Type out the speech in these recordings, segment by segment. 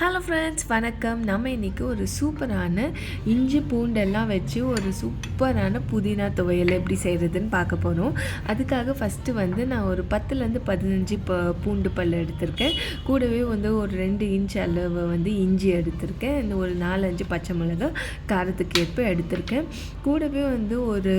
Hello friends வணக்கம். நம்ம இன்றைக்கி ஒரு சூப்பரான இஞ்சி பூண்டெல்லாம் வச்சு ஒரு சூப்பரான புதினா துவையல் எப்படி செய்கிறதுன்னு பார்க்க போகிறோம் அதுக்காக ஃபஸ்ட்டு வந்து நான் ஒரு பத்துலேருந்து பதினஞ்சு ப பூண்டு பல் எடுத்திருக்கேன். கூடவே வந்து ஒரு ரெண்டு இன்ச் அளவு வந்து இஞ்சி எடுத்திருக்கேன். இந்த ஒரு நாலஞ்சு பச்சை மிளகா காரத்துக்கு ஏற்ப எடுத்திருக்கேன். கூடவே வந்து ஒரு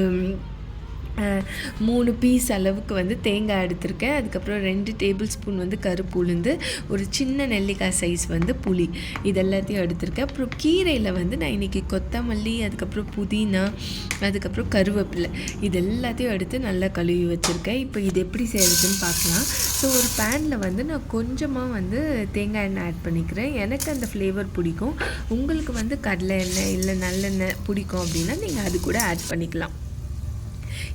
மூணு பீஸ் அளவுக்கு வந்து தேங்காய் எடுத்திருக்கேன். அதுக்கப்புறம் ரெண்டு டேபிள் ஸ்பூன் வந்து கருப்பு உளுந்து ஒரு சின்ன நெல்லிக்காய் சைஸ் வந்து புளி. இது எல்லாத்தையும் எடுத்திருக்கேன். அப்புறம் கீரையில் வந்து நான் இன்றைக்கி கொத்தமல்லி அதுக்கப்புறம் புதினா அதுக்கப்புறம் கருவேப்பிலை இது எல்லாத்தையும் எடுத்து நல்லா கழுவி வச்சுருக்கேன். இப்போ இது எப்படி செய்கிறதுன்னு பார்க்கலாம். ஸோ ஒரு பேனில் வந்து நான் கொஞ்சமாக வந்து தேங்காய் எண்ணெய் ஆட் பண்ணிக்கிறேன். எனக்கு அந்த ஃப்ளேவர் பிடிக்கும். உங்களுக்கு வந்து கடலை எண்ணெய் இல்லை நல்லெண்ணெய் பிடிக்கும் அப்படின்னா நீங்கள் அது கூட ஆட் பண்ணிக்கலாம்.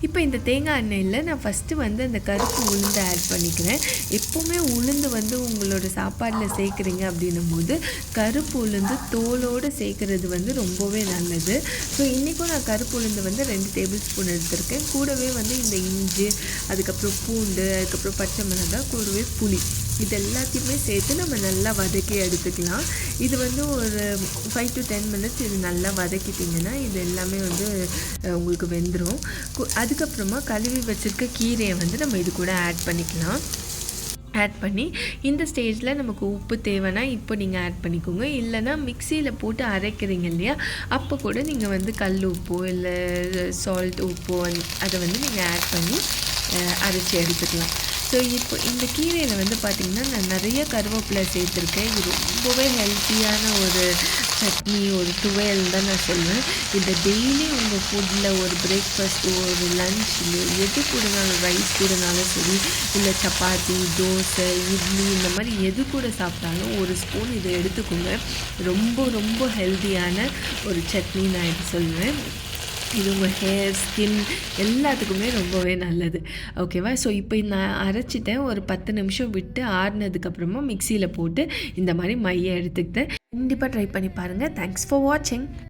இப்போ இந்த தேங்காய் எண்ணெயில் நான் ஃபஸ்ட்டு வந்து அந்த கருப்பு உளுந்து ஆட் பண்ணிக்கிறேன். எப்போவுமே உளுந்து வந்து உங்களோட சாப்பாட்டில் சேர்க்குறீங்க அப்படின்னும் போது கருப்பு உளுந்து தோலோடு சேர்க்குறது வந்து ரொம்பவே நல்லது. ஸோ இன்றைக்கும் நான் கருப்பு உளுந்து வந்து ரெண்டு டேபிள் ஸ்பூன் எடுத்திருக்கேன். கூடவே வந்து இந்த இஞ்சி அதுக்கப்புறம் பூண்டு அதுக்கப்புறம் பச்சை மிளகாய் கூடவே புளி. இது எல்லாத்தையுமே சேர்த்து நம்ம நல்லா வதக்கி எடுத்துக்கலாம். இது வந்து ஒரு ஃபைவ் டு டென் மினிட்ஸ் இது நல்லா வதக்கிட்டிங்கன்னா இது எல்லாமே வந்து உங்களுக்கு வெந்துடும் அதுக்கப்புறமா கழுவி வச்சுருக்க கீரையை வந்து நம்ம இது கூட ஆட் பண்ணிக்கலாம். ஆட் பண்ணி இந்த ஸ்டேஜில் நமக்கு உப்பு தேவைன்னா இப்போ நீங்கள் ஆட் பண்ணிக்கோங்க. இல்லைனா மிக்சியில் போட்டு அரைக்கிறீங்க இல்லையா அப்போ கூட நீங்கள் வந்து கல் உப்போ இல்லை சால்ட் உப்போ அதை வந்து நீங்கள் ஆட் பண்ணி அரைச்சி எடுத்துக்கலாம். ஸோ இப்போ இந்த கீரையில் வந்து பார்த்திங்கன்னா நான் நிறைய கருவேப்பிலை சேர்த்துருக்கேன். இது ரொம்பவே ஹெல்த்தியான ஒரு சட்னி ஒரு துவையல் தான் நான் சொல்லுவேன் இந்த டெய்லி உங்கள் ஃபுட்டில் ஒரு பிரேக்ஃபாஸ்ட் ஒரு லஞ்ச் எது கூடனாலும் ரைஸ் கூடனாலும் சரி இல்லை சப்பாத்தி தோசை இட்லி இந்த மாதிரி எது கூட சாப்பிட்டாலும் ஒரு ஸ்பூன் இதை எடுத்துக்கோங்க. ரொம்ப ரொம்ப ஹெல்த்தியான ஒரு சட்னி நான் இது சொல்லுவேன் இது உங்கள் ஹேர் ஸ்கின் எல்லாத்துக்குமே ரொம்பவே நல்லது. ஓகேவா ஸோ இப்போ நான் அரைச்சிட்டேன். ஒரு பத்து நிமிஷம் விட்டு ஆறுனதுக்கப்புறமா மிக்சியில் போட்டு இந்த மாதிரி மையை எடுத்துக்கிட்டேன். கண்டிப்பாக ட்ரை பண்ணி பாருங்கள் தேங்க்ஸ் ஃபார் வாட்சிங்